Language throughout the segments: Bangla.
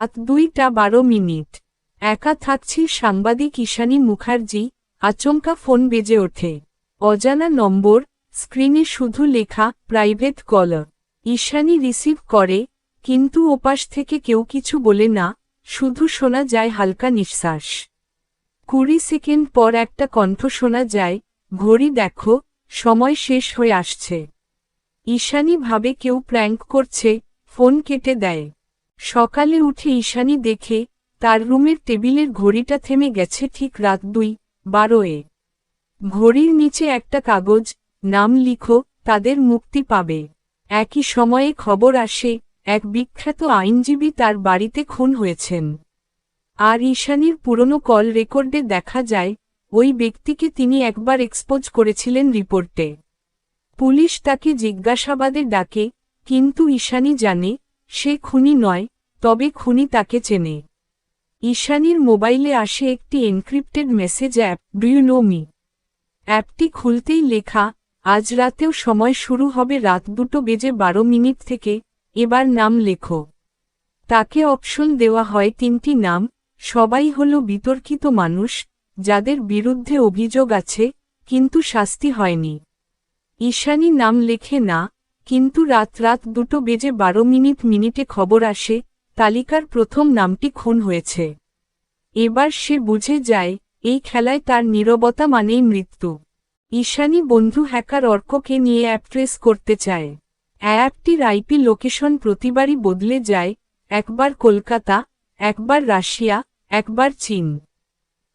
রাত দুইটা বারো মিনিট। একা থাকছি সাংবাদিক ঈশানী মুখার্জি, আচমকা ফোন বেজে ওঠে। অজানা নম্বর, স্ক্রিনে শুধু লেখা, প্রাইভেট কল ঈশানী রিসিভ করে, কিন্তু ওপাশ থেকে কেউ কিছু বলে না, শুধু শোনা যায় হালকা নিঃশ্বাস। কুড়ি সেকেন্ড পর একটা কণ্ঠ শোনা যায়, ঘড়ি দেখো, সময় শেষ হয়ে আসছে। ঈশানী ভাবে কেউ প্র্যাঙ্ক করছে, ফোন কেটে দেয়। সকালে উঠে ঈশানী দেখে, তার রুমের টেবিলের ঘড়িটা থেমে গেছে ঠিক রাত দুই বারোয়ে ঘড়ির নিচে একটা কাগজ, নাম লিখো, তাদের মুক্তি পাবে। একই সময়ে খবর আসে, এক বিখ্যাত আইনজীবী তার বাড়িতে খুন হয়েছেন। আর ঈশানীর পুরনো কল রেকর্ডে দেখা যায়, ওই ব্যক্তিকে তিনি একবার এক্সপোজ করেছিলেন রিপোর্টে। পুলিশ তাকে জিজ্ঞাসাবাদে ডাকে, কিন্তু ঈশানি জানে সে খুনি নয়, তবে খুনি তাকে চেনে। ঈশানীর মোবাইলে আসে একটি encrypted message app do you know me অ্যাপটি খুলতেই লেখা, আজ রাতেও সময় শুরু হবে রাত দুটো বেজে বারো মিনিট থেকে, এবার নাম লেখো। তাকে অপশন দেওয়া হয় তিনটি নাম, সবাই হল বিতর্কিত মানুষ, যাদের বিরুদ্ধে অভিযোগ আছে, কিন্তু শাস্তি হয়নি। ঈশানী নাম লেখে না কিন্তু রাত রাত দুটো বেজে বারো মিনিট মিনিটে খবর আসে, তালিকার প্রথম নামটি খুন হয়েছে। এবার সে বুঝে যায়, এই খেলায় তার নীরবতা মানেই মৃত্যু। ঈশানী বন্ধু হ্যাকার অর্ককে নিয়ে অ্যাপ ট্রেস করতে চায়। অ্যাপটির আইপি লোকেশন প্রতিবারই বদলে যায়, একবার কলকাতা, একবার রাশিয়া, একবার চীন।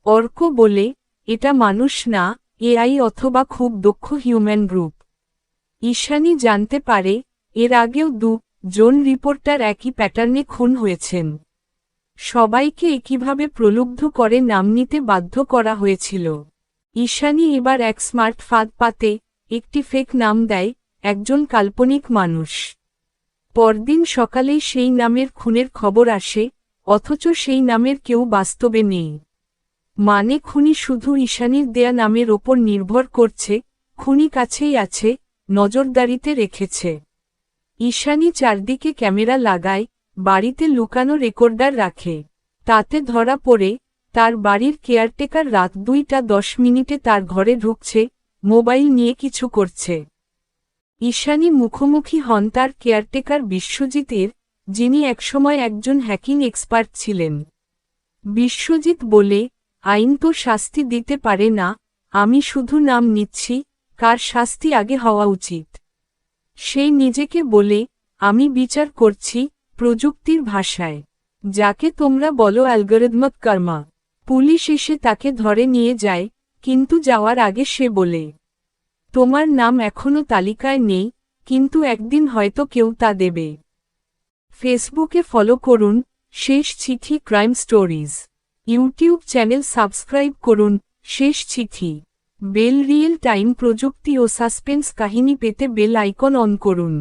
অর্ক বলে, এটা মানুষ না এআই অথবা খুব দক্ষ হিউম্যান গ্রুপ। ঈশানী জানতে পারে, এর আগেও দু, জন রিপোর্টার একই প্যাটার্নে খুন হয়েছেন। সবাইকে একইভাবে প্রলুব্ধ করে নাম নিতে বাধ্য করা হয়েছিল। ঈশানী এবার এক স্মার্ট ফাঁদ পাতে একটি ফেক নাম দেয় একজন কাল্পনিক মানুষ। পরদিন সকালেই সেই নামের খুনের খবর আসে, অথচ সেই নামের কেউ বাস্তবে নেই। মানে খুনি শুধু ঈশানীর দেয়া নামের ওপর নির্ভর করছে, খুনি কাছেই আছে নজরদারিতে রেখেছে। ঈশানী চারদিকে ক্যামেরা লাগায়, বাড়িতে লুকানো রেকর্ডার রাখে। তাতে ধরা পড়ে, তার বাড়ির কেয়ারটেকার রাত দুইটা দশ মিনিটে তার ঘরে ঢুকছে, মোবাইল নিয়ে কিছু করছে। ঈশানী মুখোমুখি হন তার কেয়ারটেকার বিশ্বজিতের যিনি একসময় একজন হ্যাকিং এক্সপার্ট ছিলেন। বিশ্বজিৎ বলে, আইন তো শাস্তি দিতে পারে না, আমি শুধু নাম নিচ্ছি কার শাস্তি আগে হওয়া উচিত। সেই নিজেকে বলে, আমি বিচার করছি প্রযুক্তির ভাষায়। যাকে তোমরা বলো অ্যালগরিদমক কর্মা। পুলিশ এসে তাকে ধরে নিয়ে যায়, কিন্তু যাওয়ার আগে সে বলে, তোমার নাম এখনও তালিকায় নেই, কিন্তু একদিন হয়তো কেউ তা দেবে। ফেসবুকে ফলো করুন, শেষ চিঠি crime stories. YouTube channel subscribe করুন, শেষ চিঠি। বেল রিয়েল টাইম প্রযুক্তি ও সাসপেন্স কাহিনী পেতে বেল আইকন অন করুন।